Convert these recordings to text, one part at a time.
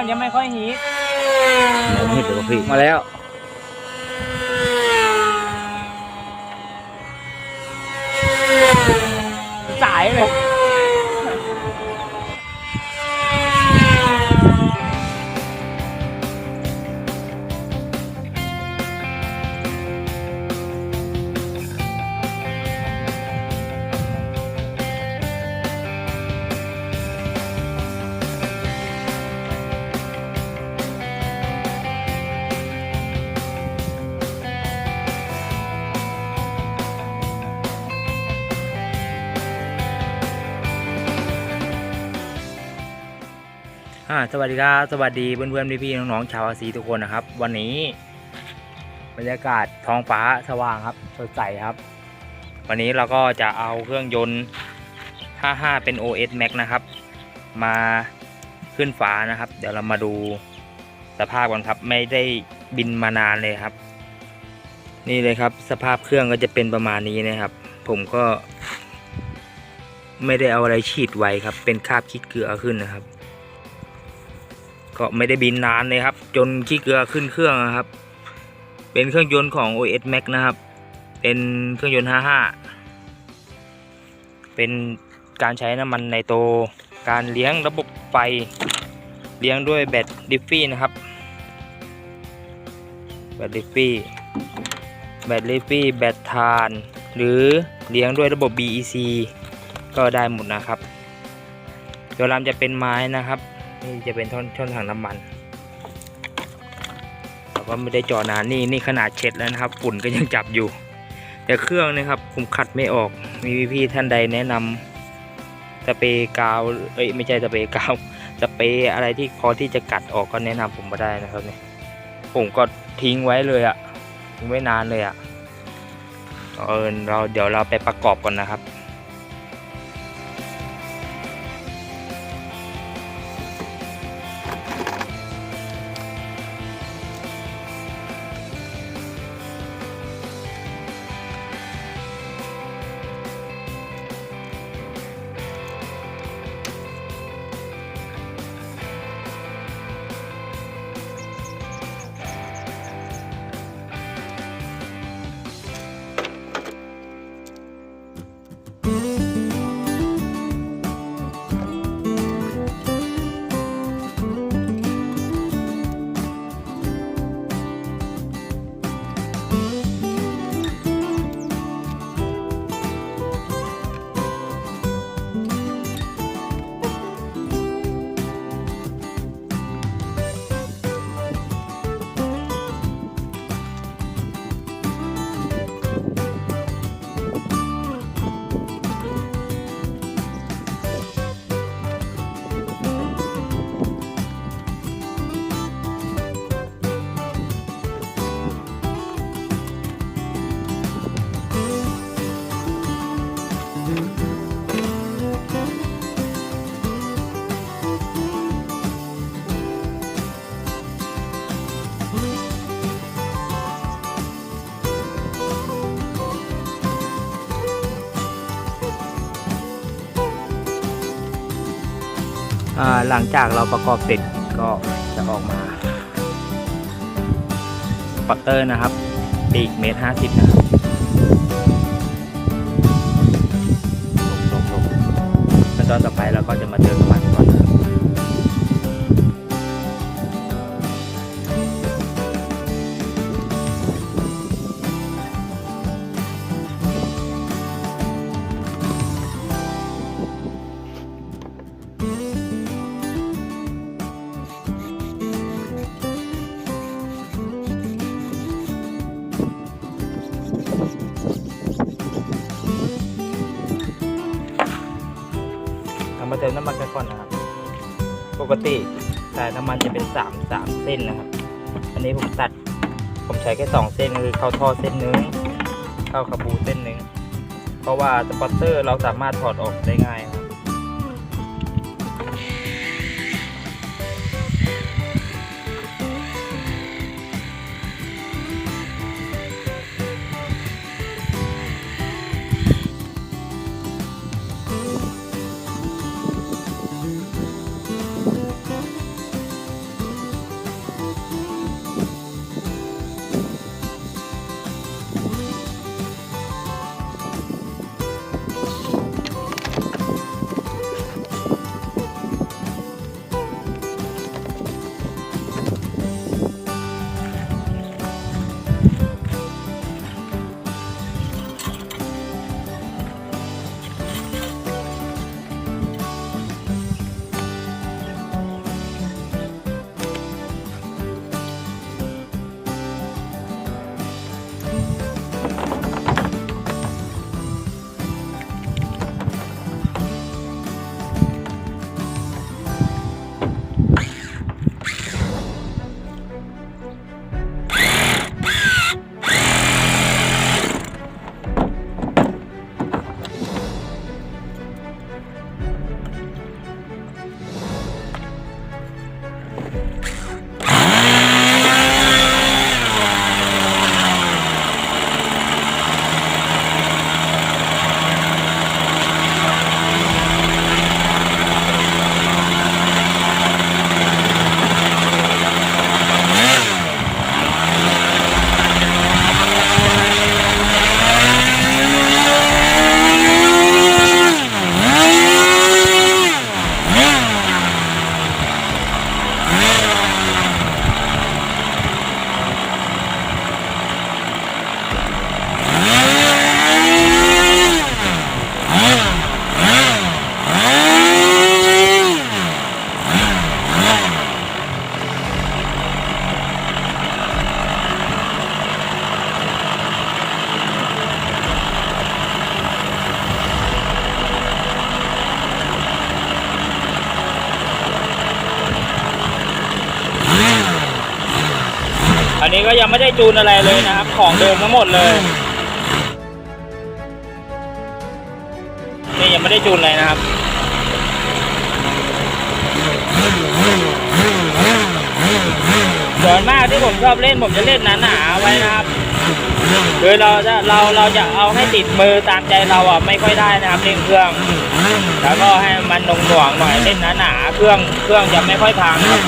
รื่องยังไม่ค่อยฮีทผมเห็นแต่ว่าพี่มาแล้ว สายเลย อ่าสวัสดีครับสวัสดีเพื่อนๆพี่ๆน้องๆชาวอาซีทุกคนนะครับ วันนี้บรรยากาศท้องฟ้าสว่างครับสดใสครับ วันนี้เราก็จะเอาเครื่องยนต์ 55 เป็น OS Max นะครับ มาขึ้นฟ้านะครับ เดี๋ยวเรามาดูสภาพกันครับ ไม่ได้บินมานานเลยครับ นี่เลยครับ สภาพเครื่องก็จะเป็นประมาณนี้นะครับ ผมก็ ไม่ได้เอาอะไรฉีดไว้ครับ เป็นคราบขี้เกลือขึ้นนะครับ ก็ไม่ได้บินนานเลยครับ จนขี้เกลือขึ้นเครื่องนะครับ เป็นเครื่องยนต์ของ OS Max นะครับ เป็นเครื่องยนต์ 55 เป็นการใช้น้ำมันไนโตรการเลี้ยงระบบไฟเลี้ยงด้วยแบตดิฟฟี่นะครับ แบตดิฟฟี่ แบตดิฟฟี่ แบตทาน หรือเลี้ยงด้วยระบบ BEC ก็ได้หมดนะครับ ตัวรามจะเป็นไม้นะครับ นี่จะเป็นท่อนช่อนถังน้ำมันเราก็ไม่ได้จอนานนี่นี่ขนาดเช็ดแล้วนะครับฝุ่นก็ยังจับอยู่ แต่เครื่องนะครับผมขัดไม่ออกมีพี่ๆท่านใดแนะนำสเปรย์กาวเอ้ยไม่ใช่สเปรย์กาวสเปรย์อะไรที่พอที่จะกัดออกก็แนะนำผมมาได้นะครับเนี่ยผมก็ทิ้งไว้เลยอะทิ้งไว้นานเลยอะเออเราเดี๋ยวเราไปประกอบก่อนนะครับ หลังจากเราประกอบเสร็จก็จะออกมาปัตเตอร์นะครับปีกเมตรห้าสิบนะครับลงลงลงขั้นตอนต่อไปเราก็จะมาเติม ติสายน้ำมันจะเป็นสามสามเส้นนะครับ อันนี้ผมตัด ผมใช้แค่สองเส้นคือเข้าท่อเส้นหนึ่งเข้าขบูเส้นหนึ่งเพราะว่าสปอตเตอร์เราสามารถถอดออกได้ง่ายครับ นนี้ก็ยังไม่ได้จูนอะไรเลยนะครับ ของเดิมทั้งหมดเลย นี่ยังไม่ได้จูนเลยนะครับ ส่วนมากที่ผมชอบเล่นผมจะเล่นหนาๆไว้นะครับคือเราจะเราเราจะเอาให้ติดมือตามใจเราอะไม่ค่อยได้นะครับเล่นเครื่อง แล้วก็ให้มันหน่วงๆหน่อยเล่นหนาๆเครื่องเครื่องจะไม่ค่อยพังครับ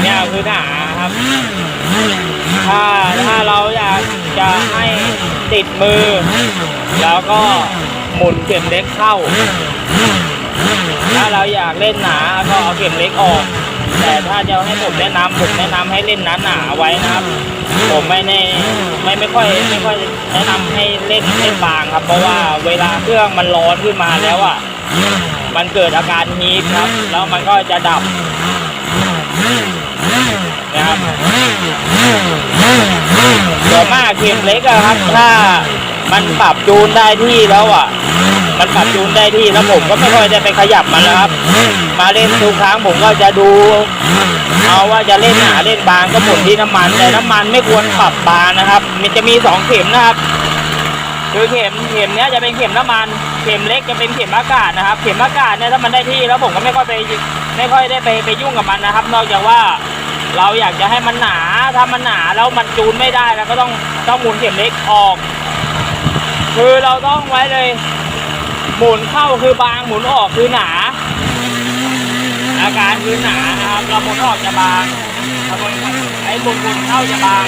เนี่ยคือหนาครับ ถ้าถ้าเราอยากจะให้ติดมือ แล้วก็หมุน เข้า ถ้าเราอยากเล่นหนาก็เอาเข็มเล็กออก แต่ถ้าจะให้ผมแนะนำผมแนะนำให้เล่นหนาหนาไว้นะครับ ผมไม่แน่ไม่ไม่ค่อยไม่ค่อยแนะนำให้เล่นเล่นบางครับ เพราะว่าเวลาเครื่องมันร้อนขึ้นมาแล้วอะมันเกิดอาการฮีทครับ แล้วมันก็จะดับนะครับส่วนมากเข็มเล็กอะครับ ถ้ามันปรับจูนได้ที่แล้วอะ มันปรับจูนได้ที่แล้วผมก็ไม่ค่อยได้ไปขยับมันแล้วครับ มาเล่นทุกครั้งผมก็จะดู เอาว่าจะเล่นหนาเล่นบางก็หมุนที่น้ำมันแต่น้ำมันไม่ควรปรับบางนะครับ มันจะมีสองเข็มนะครับคือเข็มเข็มเนี้ยจะเป็นเข็มน้ำมันเข็มเล็กจะเป็นเข็มอากาศนะครับ เข็มอากาศเนี่ยถ้ามันได้ที่แล้วผมก็ไม่ค่อยไปไม่ค่อยได้ไปไปยุ่งกับมันนะครับ นอกจากว่าเราอยากจะให้มันหนาถ้ามันหนาแล้วมันจูนไม่ได้แล้วก็ต้องต้องหมุนเข็มเล็กออก คือเราต้องไว้เลย หมุนเข้าคือบางหมุนออกคือหนา อาการคือหนานะครับเราหมุนออกจะบางถ้าหมุนไอ้หมุนหมุนเข้าจะบาง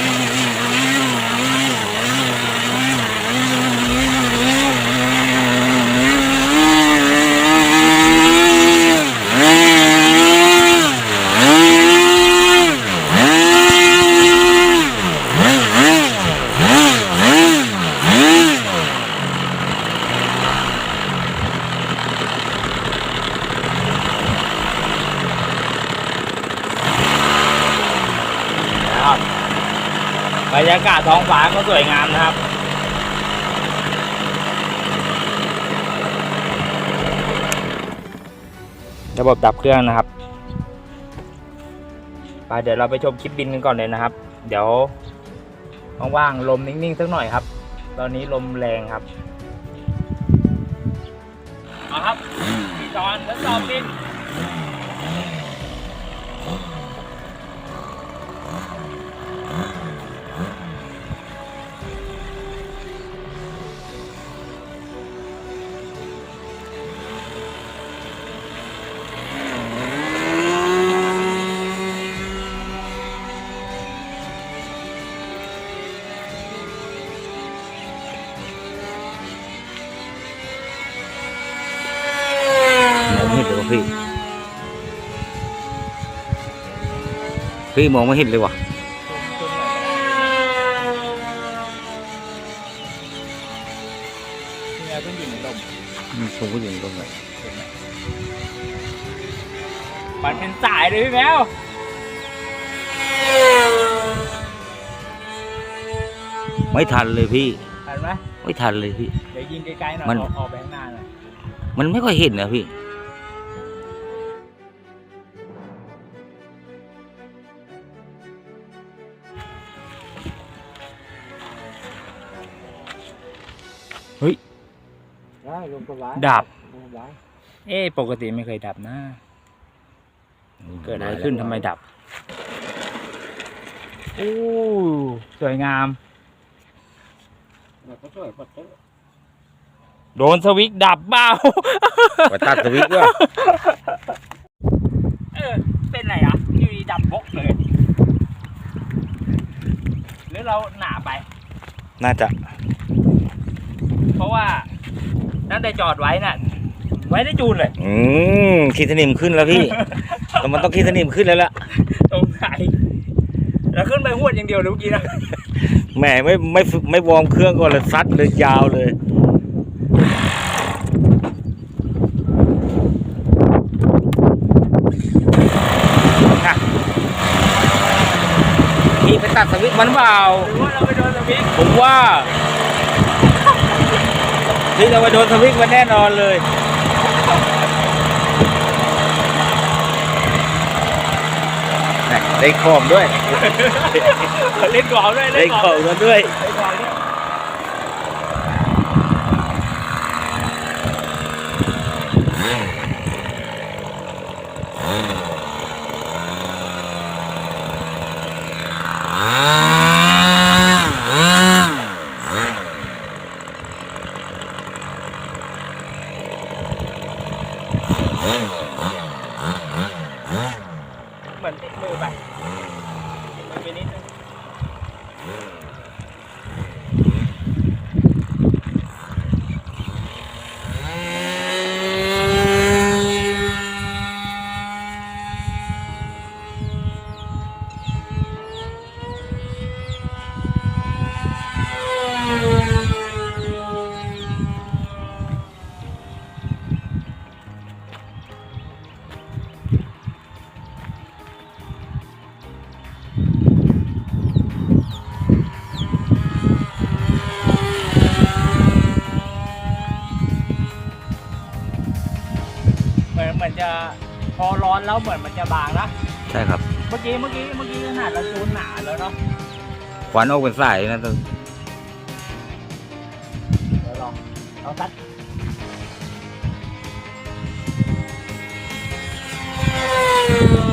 รรยากาศท้องฟ้าก็สวยงามนะครับ ระบบดับเครื่องนะครับไปเดี๋ยวเราไปชมคลิปบินกันก่อนเลยนะครับ เดี๋ยวว่างๆลมนิ่งๆสักหน่อยครับ ตอนนี้ลมแรงครับเอาครับจอนทดสอบบิน พี่มองไม่เห็นเลยว่ะเนี่ยเพิ่งอยู่ในลมอืมผมก็อยู่ตรงไหนมันเป็นสายเลยพี่แมวไม่ทันเลยพี่เห็นไหมไม่ทันเลยพี่ เดี๋ยวยิงไกลๆหน่อยมัน ออกออกไปข้างหน้าหน่อย มันไม่ค่อยเห็นนะพี่ ได้ลงตัวร้ายดับ ลงตัวร้ายเอ๊ะปกติไม่เคยดับนะ เกิดอะไรขึ้นทำไมดับโอ้สวยงามเราก็ช่วยกดเตอร์โดนสวิกดับเบ้า ไปตัดสวิตช์ว่ะเออ เป็นไรอะอยู่ดีดับบกเลย หรือเราหนาไป น่าจะ เพราะว่า ตั้งแต่จอดไว้น่ะ ไว้ได้จูนเลย อืมขีดสนิมขึ้นแล้วพี่ แต่มันต้องขีดสนิมขึ้นแล้วล่ะตรงไหนแล้วขึ้นไปหวดอย่างเดียวเลยเมื่อกี้นะแหมไม่ไม่ฝึกไม่วอร์มเครื่องก่อนเลยซัดเลยยาวเลยพี่ไปตัดสวิตช์มันเปล่า หรือว่าเราไปโดนสวิกผมว่า ฮ้ยเราโดนสวิงมาแน่นอนเลยได้ขอบด้วย เล่นกอล์ฟด้วยได้ขอบกันด้วยอืม ร้อนแล้วเหมือนมันจะบางนะใช่ครับ เมื่อกี้เมื่อกี้เมื่อกี้ขนาดเราจูนหนาแล้วเนาะควันออกเป็นสายนะตึงเดี๋ยวลองเราซัดเ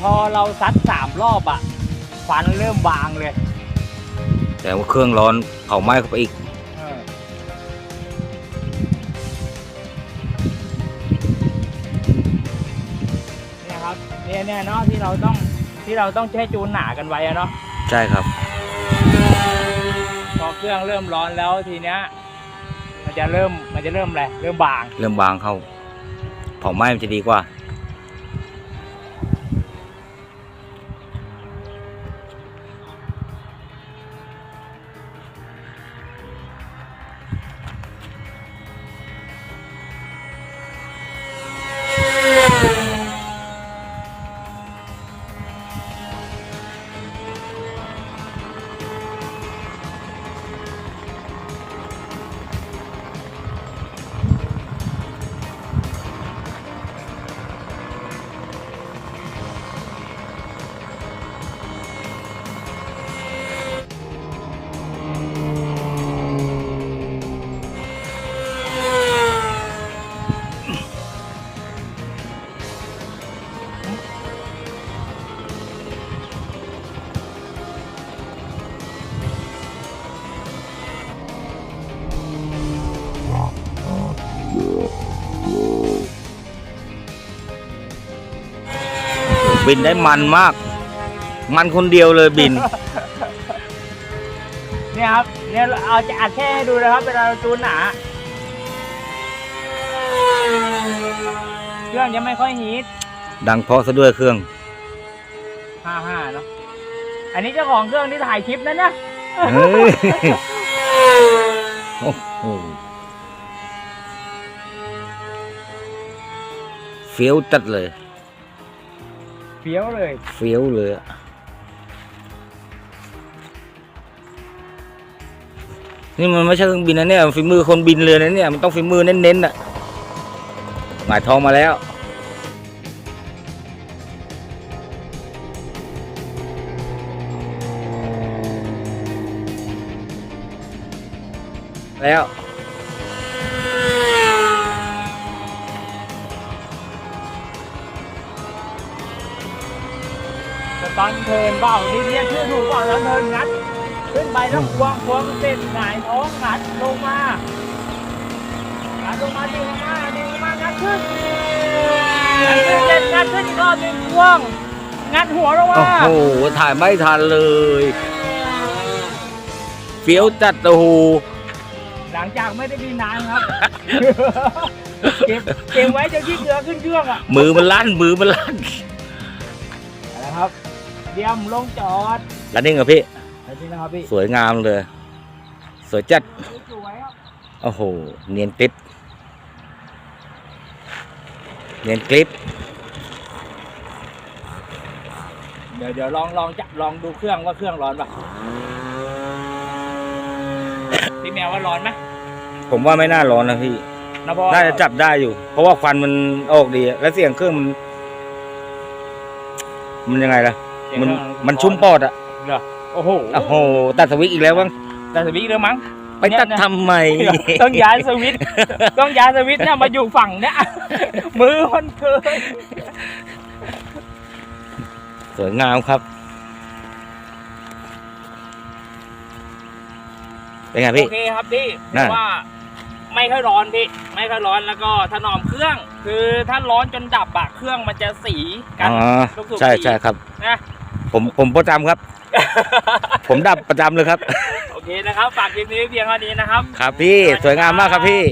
พอเราซัดสามรอบอะฟันเริ่มบางเลย แต่ว่าเครื่องร้อนเผาไหม้เข้าไปอีก เออเนี่ยครับเนี่ยเนี่ยเนาะที่เราต้องที่เราต้องใช้จูนหนากันไว้อะเนาะใช่ครับ พอเครื่องเริ่มร้อนแล้วทีเนี้ย มันจะเริ่มมันจะเริ่มอะไรเริ่มบาง เริ่มบางเข้า เผาไหม้มันจะดีกว่า บินได้มันมาก มันคนเดียวเลยบิน เนี่ยครับ เนี่ยเอาจะอัดแค่ให้ดูนะครับ เวลาเราจูนหนาเครื่องยังไม่ค่อยฮีทดังเพราะซะด้วยเครื่องห้าห้าเนาะ อันนี้เจ้าของเครื่องที่ถ่ายคลิปนั่นนะเฮ้ยโอ้โหเฟี้ยวจัดเลย เฟี้ยวเลย เฟี้ยวเลยอะนี่มันไม่ใช่เครื่องบินนะเนี่ยฝีมือคนบินเลยนะเนี่ยมันต้องฝีมือเน้นๆน่ะหมายทองมาแล้วแล้ว สตันเทิร์นเปล่านี่เรียกชื่อถูกเปล่าสตันเทิร์นงัด ขึ้นไปแล้วควงควงเสร็จหงายท้องงัดลงมางัดลงมาดึงลงมาดึงลงมางัดขึ้นงัดขึ้นเสร็จงัดขึ้นอีกรอบหนึ่งควงงัดหัวลงโอ้มาโหถ่ายไม่ทันเลยเฟี้ยวจัดโอ้โหหลังจากไม่ได้บินนานครับเก็บเก็บไว้จนที่เกลือขึ้นเครื่องอะมือมันลั่นมือมันลั่นนะครับ เดียมลงจอดแล้วนี่เหรอพี่สวยงามเลย สวยจัดโอ้โห เนียนติดเนียนคลิป เดี๋ยวเดี๋ยวลองลองจับลองดูเครื่องว่าเครื่องร้อนปะพี่แมวว่าร้อนไหมผมว่าไม่น่าร้อนนะพี่ นะบน่าจะจับได้อยู่ เพราะว่าควันมันออกดีและเสียงเครื่องมัน มันยังไงล่ะ มันเครื่องมันชุ่มปอดอะเหรอโอ้โหโอ้โหตัดสวิตช์อีกแล้วบ้างแต่สวิตช์เรื่องมั้ง ไปตัดทำไม ต้องย้ายสวิตช์ต้องย้ายสวิตช์เนี่ยมาอยู่ฝั่งเนี้ยมือมันเคยสวยงามครับ เป็นไงพี่ โอเคครับพี่น่ะแต่ว่าไม่ค่อยร้อนพี่ ไม่ค่อยร้อนแล้วก็ถนอมเครื่อง คือถ้าร้อนจนดับอะเครื่องมันจะสีกัอ๋นอลูกสูบใช่สีใช่ครับนะ ผมผมประจำครับ ผมดับประจำเลยครับ โอเคนะครับ ฝากคลิปนี้เพียงเท่านี้นะครับ ครับพี่สวยงามมากครับพี่